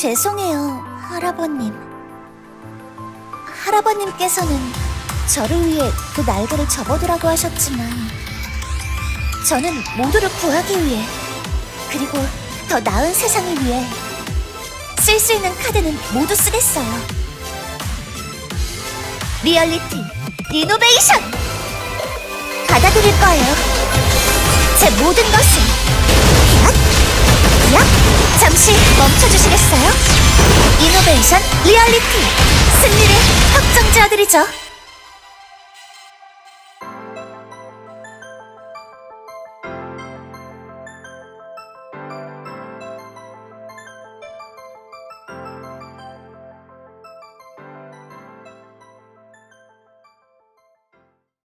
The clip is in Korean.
죄송해요, 할아버님. 할아버님께서는 저를 위해 그 날개를 접어두라고 하셨지만, 저는 모두를 구하기 위해, 그리고 더 나은 세상을 위해 쓸 수 있는 카드는 모두 쓰겠어요. 리얼리티, 리노베이션! 받아들일 거예요. 제 모든 것을. 야! 야! 잠시 멈춰주시겠어요? 이노베이션 리얼리티! 승리를 확정 지어드리죠.